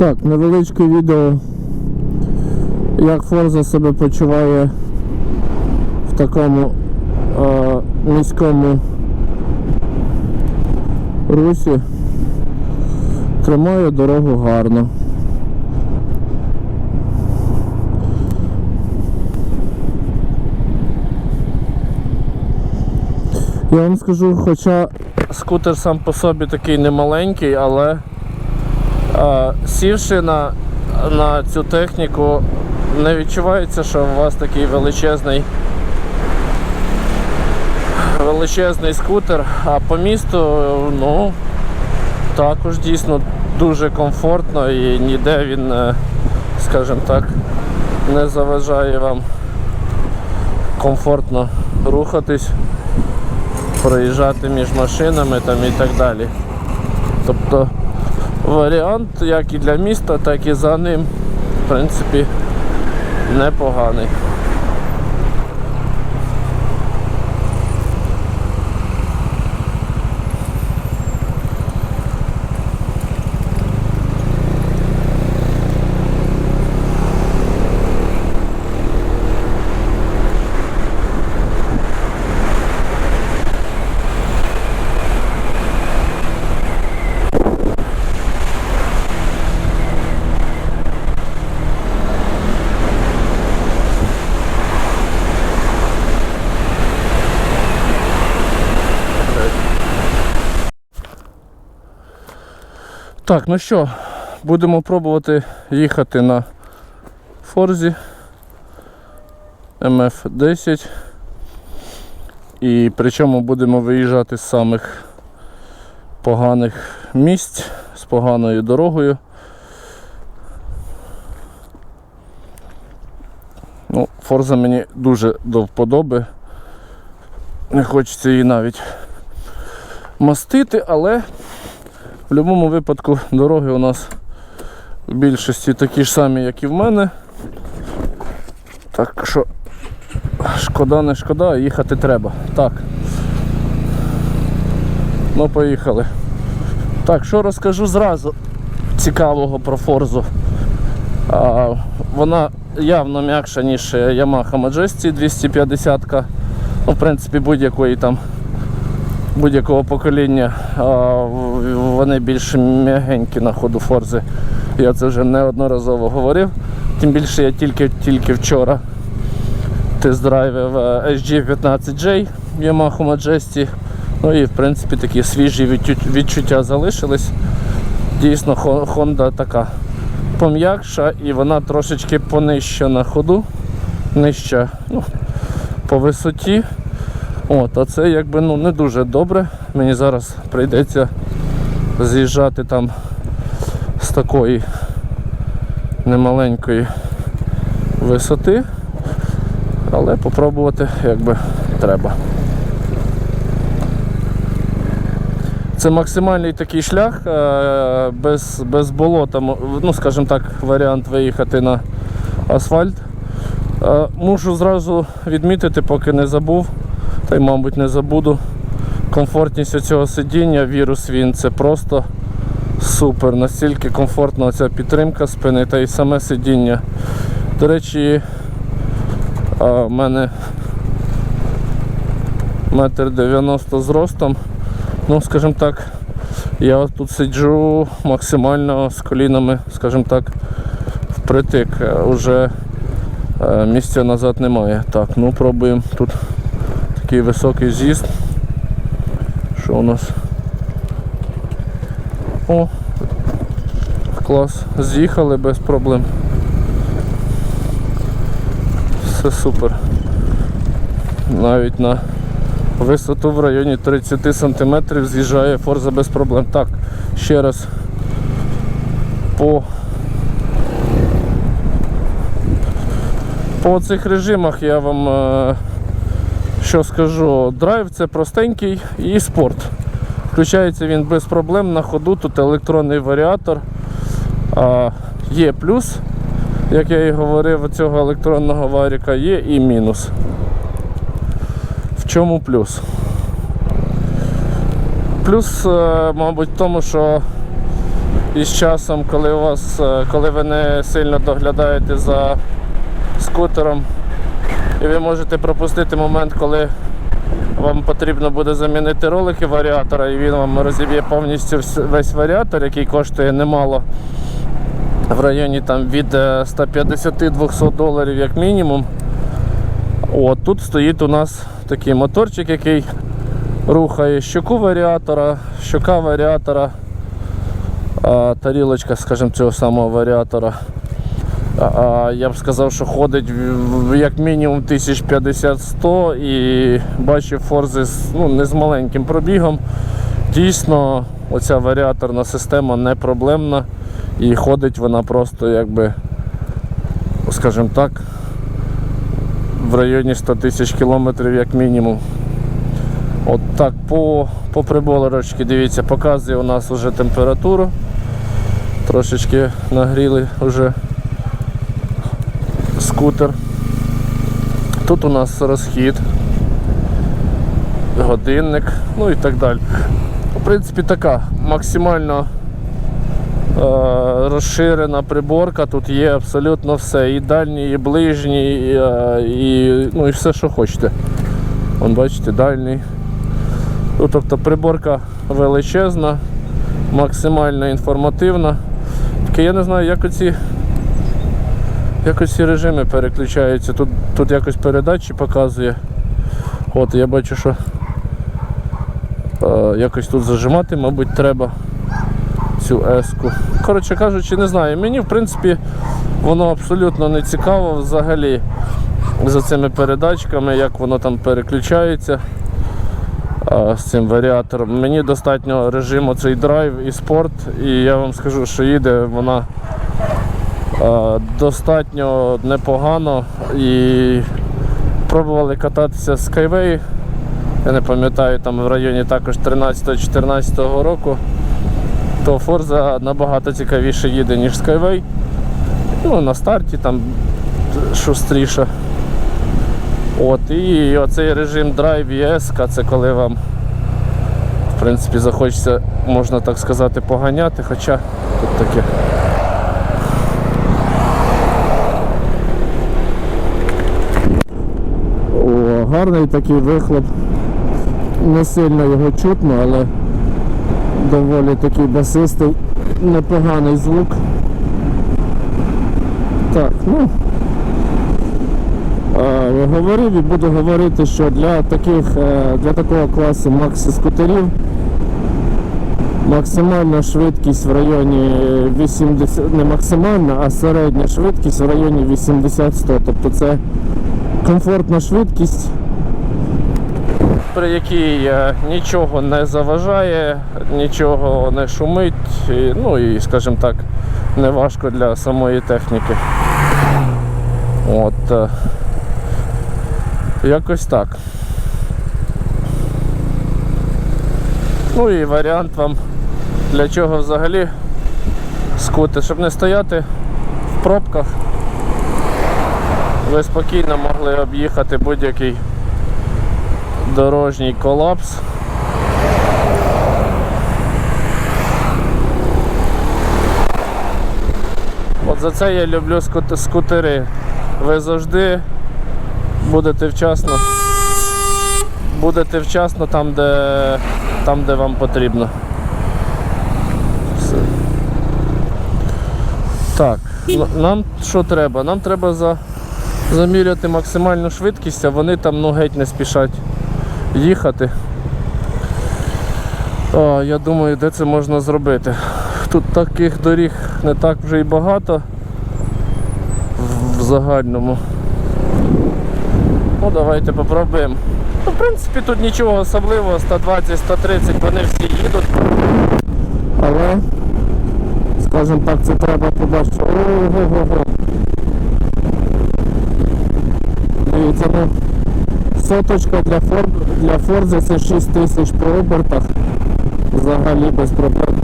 Так, невеличке відео, як Форза себе почуває в такому е, міському русі. Тримає дорогу гарно. Я вам скажу, хоча скутер сам по собі такий немаленький, але сівши на, на цю техніку, не відчувається, що у вас такий величезний величезний скутер, а по місту, ну, також дійсно дуже комфортно і ніде він, е, скажімо так, не заважає вам комфортно рухатись, проїжджати між машинами там і так далі. Тобто варіант як і для міста, так і за ним, в принципі, непоганий. Так, ну що, будемо пробувати їхати на Форзі МФ-10. І причому будемо виїжджати з самих поганих місць з поганою дорогою. Ну, Форза мені дуже до вподоби. Не хочеться її навіть мастити, але в будь-якому випадку дороги у нас в більшості такі ж самі, як і в мене. Так що шкода, не шкода, їхати треба. Так. Ну, поїхали. Так, що розкажу зразу цікавого про Форзу. А, вона явно м'якша, ніж Yamaha Majesty 250 Ну, в принципі, будь-якої там будь-якого покоління. Вони більш м'ягенькі на ходу Форзи. Я це вже неодноразово говорив. Тим більше я тільки, тільки вчора тест-драйвив е, SG15J Yamaha Majesty. Ну і в принципі такі свіжі відчуття залишились. Дійсно, Honda така пом'якша і вона трошечки понижча на ходу, нижча ну, по висоті. От, а це якби ну, не дуже добре. Мені зараз прийдеться з'їжджати там з такої немаленької висоти, але попробувати якби треба. Це максимальний такий шлях е, без, без болота, ну скажімо так, варіант виїхати на асфальт. Е, Мушу зразу відмітити, поки не забув, та й, мабуть, не забуду. Комфортність цього сидіння, вірус він це просто супер. Настільки комфортна ця підтримка спини та й саме сидіння. До речі, в мене метр дев'яносто зростом. Ну, скажімо так, я тут сиджу максимально з колінами, скажімо так, впритик. Уже е, місця назад немає. Так, ну пробуємо. Тут такий високий з'їзд. Що у нас? О, клас. З'їхали без проблем. Все супер. Навіть на висоту в районі 30 см з'їжджає форза без проблем. Так, ще раз по по цих режимах я вам е, що скажу, драйв це простенький і спорт. Включається він без проблем на ходу, тут електронний варіатор. А, є плюс, як я і говорив, цього електронного варіка є і мінус. В чому плюс? Плюс, е, мабуть, в тому, що І з часом, коли у вас, е, коли ви не сильно доглядаєте за скутером, і ви можете пропустити момент, коли вам потрібно буде замінити ролики варіатора, і він вам розіб'є повністю весь варіатор, який коштує немало. В районі там від е, 150-200 доларів як мінімум. От тут стоїть у нас такий моторчик, який рухає щоку варіатора, щока варіатора, тарілочка, скажімо, цього самого варіатора. Я б сказав, що ходить як мінімум 1050-100 і бачив форзи з, ну, не з маленьким пробігом. Дійсно, оця варіаторна система не проблемна і ходить вона просто якби, скажімо так, в районі 100 тисяч кілометрів як мінімум. От так по, по приболерочці, дивіться, показує у нас вже температуру. Трошечки нагріли вже скутер. Тут у нас розхід, годинник, ну і так далі. В принципі, така максимально е, розширена приборка. Тут є абсолютно все. І дальній, і ближній, і, е, і, ну, і все, що хочете. Вон бачите, дальній. Ну, тобто приборка величезна, максимально інформативна. Тільки я не знаю, як оці, як оці режими переключаються. Тут, тут якось передачі показує. От я бачу, що е, якось тут зажимати, мабуть, треба цю еску. Коротше кажучи, не знаю. Мені в принципі воно абсолютно не цікаво взагалі за цими передачками, як воно там переключається а, з цим варіатором. Мені достатньо режиму цей драйв і спорт, і я вам скажу, що їде вона достатньо непогано і пробували кататися з Skyway. Я не пам'ятаю, там в районі також 13-14 року. То Forza набагато цікавіше їде, ніж Skyway. Ну, на старті там шустріше. От, і оцей режим Drive ES, це коли вам в принципі захочеться, можна так сказати, поганяти, хоча тут таке. О, гарний такий вихлоп. Не сильно його чутно, але доволі такий басистий, непоганий звук. Так, ну. Е, говорив і буду говорити, що для таких, е, для такого класу максі скутерів максимальна швидкість в районі 80, не максимальна, а середня швидкість в районі 80-100. Тобто це комфортна швидкість, при якій е, нічого не заважає, нічого не шумить, ну і, скажімо так, не важко для самої техніки. От. е, Якось так. Ну і варіант вам для чого взагалі скути, щоб не стояти в пробках. Ви спокійно могли об'їхати будь-який дорожній колапс. От за це я люблю скутери. Ви завжди будете вчасно. Будете вчасно там, де, там, де вам потрібно. Все. Так, нам що треба? Нам треба за, заміряти максимальну швидкість, а вони там ну, геть не спішать їхати. А, я думаю, де це можна зробити. Тут таких доріг не так вже і багато в- загальному. Ну, давайте попробуємо. Ну, в принципі, тут нічого особливого, 120-130 вони всі їдуть. Але, скажімо так, це треба побачити. Ого-го-го. Дивіться, ну, соточка для Форд, для Форзи це 6 тисяч по обертах. Взагалі без проблем.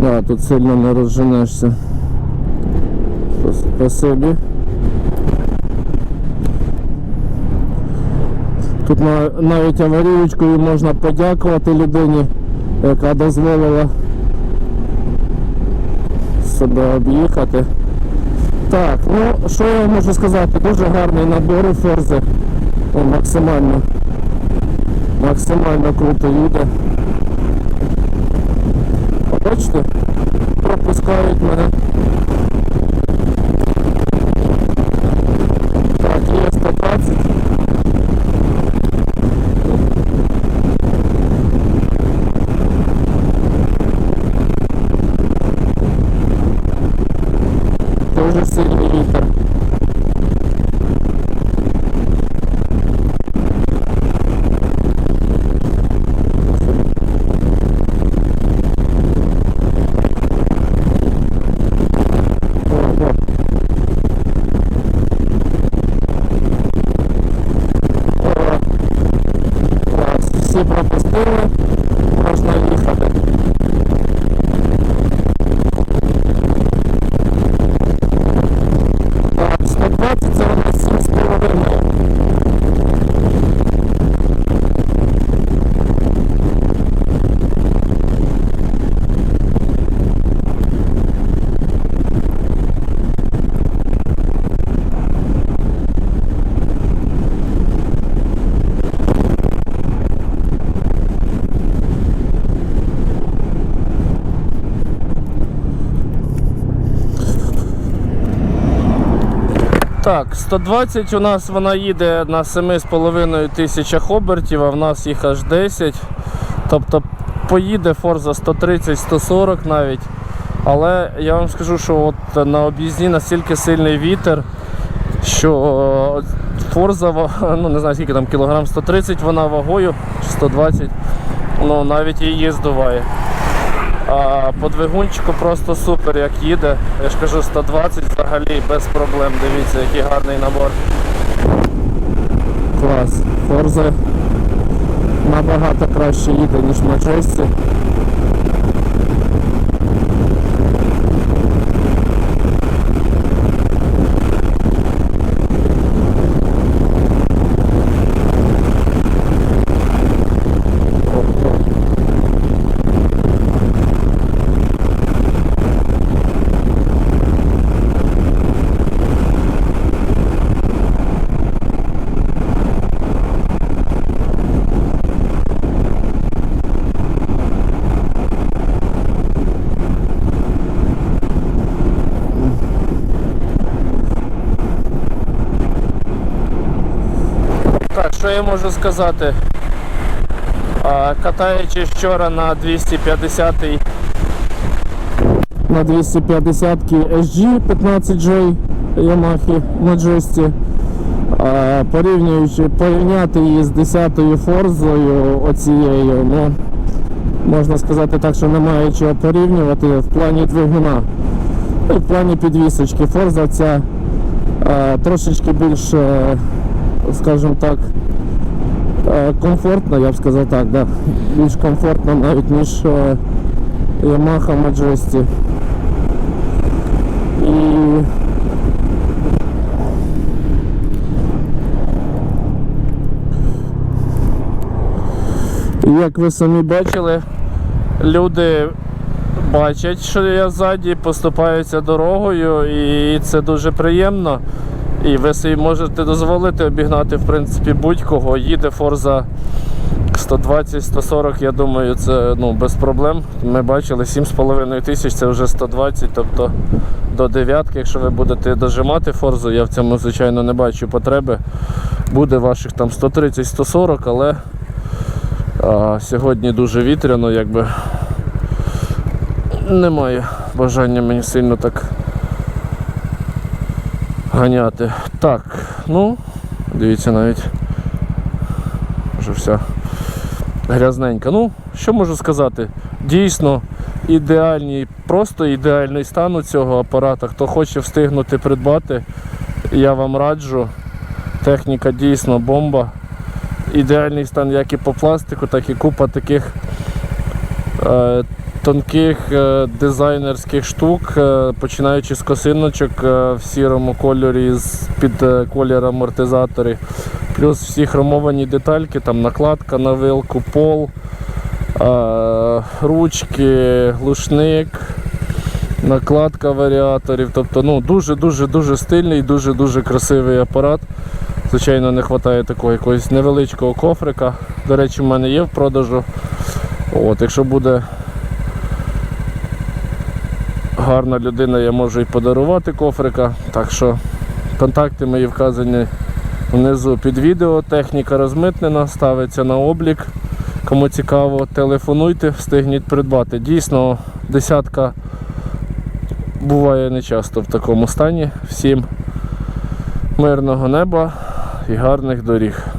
Да, тут сильно не розженешся. Спасибі. Тут навіть аварійкою можна подякувати людині, яка дозволила себе об'їхати. Так, ну що я можу сказати? Дуже гарний набір у Форзи. Максимально. Максимально круто їде. Побачите, Бачите? Пропускають мене. Так, є 120. Дуже сильний вітер. Ого. О, клас. Всі пропустили, можна їхати. Так, 120 це у нас 7,5. Так, 120 у нас вона їде на 7,5 тисячах обертів, а в нас їх аж 10. Тобто поїде Forza 130-140 навіть. Але я вам скажу, що от на об'їзді настільки сильний вітер, що Forza, ну не знаю скільки там кілограм 130 вона вагою 120, ну навіть її здуває. А по двигунчику просто супер як їде. Я ж кажу 120 взагалі без проблем. Дивіться, який гарний набор. Клас. Форза набагато краще їде, ніж на Так, що я можу сказати? Катаючись вчора на 250 на 250 SG 15J Yamaha Majesty. А, порівнюючи, порівняти її з 10-ю Форзою оцією, ну, можна сказати так, що немає чого порівнювати в плані двигуна. Ну, і в плані підвісочки. Форза ця трошечки більш, е, скажімо так, комфортно, я б сказав так, да. більш комфортно навіть ніж е, Yamaha Majesty. І як ви самі бачили, люди бачать, що я ззаді, поступаються дорогою, і це дуже приємно. І ви собі можете дозволити обігнати в принципі будь-кого. Їде Forza 120-140, я думаю, це ну, без проблем. Ми бачили 7,5 тисяч, це вже 120, тобто до дев'ятки, якщо ви будете дожимати Форзу, я в цьому, звичайно, не бачу потреби. Буде ваших там 130-140, але а, сьогодні дуже вітряно, якби немає бажання мені сильно так ганяти. Так, ну, дивіться навіть. Вже вся грязненька. Ну, що можу сказати? Дійсно ідеальний, просто ідеальний стан у цього апарата. Хто хоче встигнути придбати, я вам раджу. Техніка дійсно бомба. Ідеальний стан як і по пластику, так і купа таких е, тонких е, дизайнерських штук, е, починаючи з косиночок е, в сірому кольорі під колір амортизаторів, Плюс всі хромовані детальки, там накладка на вилку, пол, ручки, глушник, накладка варіаторів. Тобто ну, дуже-дуже дуже стильний, дуже-дуже красивий апарат. Звичайно, не вистачає такого якогось невеличкого кофрика. До речі, в мене є в продажу. От, якщо буде гарна людина, я можу і подарувати кофрика. Так що контакти мої вказані внизу під відео. Техніка розмитнена, ставиться на облік. Кому цікаво, телефонуйте, встигніть придбати. Дійсно, десятка буває нечасто в такому стані. Всім мирного неба і гарних доріг.